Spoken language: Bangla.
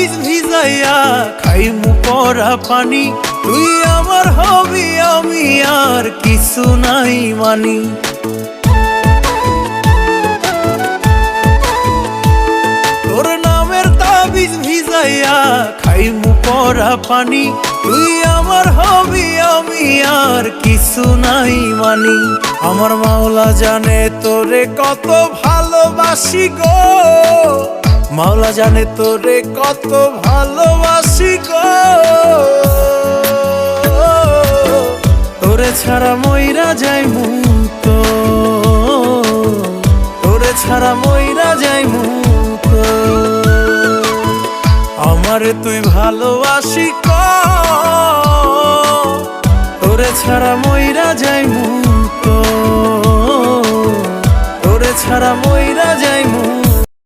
তাবিজ ভিজাইয়া খাইমু পরা পানি। তুই আমার হবি, আমি আর কিছু নাই মানি। তোর নামের তাবিজ ভিজাইয়া খাইমু পরা পানি। তুই আমার হবি, আমি আর কিছু নাই মানি। আমার মাওলা জানে তোরে কত ভালোবাসি গো। মাওলা জানে তোরে কত ভালোবাসি গো। তোরে ছাড়া মইরা যাই মুতো তোরে ছাড়া মইরা যাই মুতো আমারে তুই ভালোবাসি তোরে ছাড়া মইরা যাই মুতো তোরে ছাড়া মইরা যাই মুতো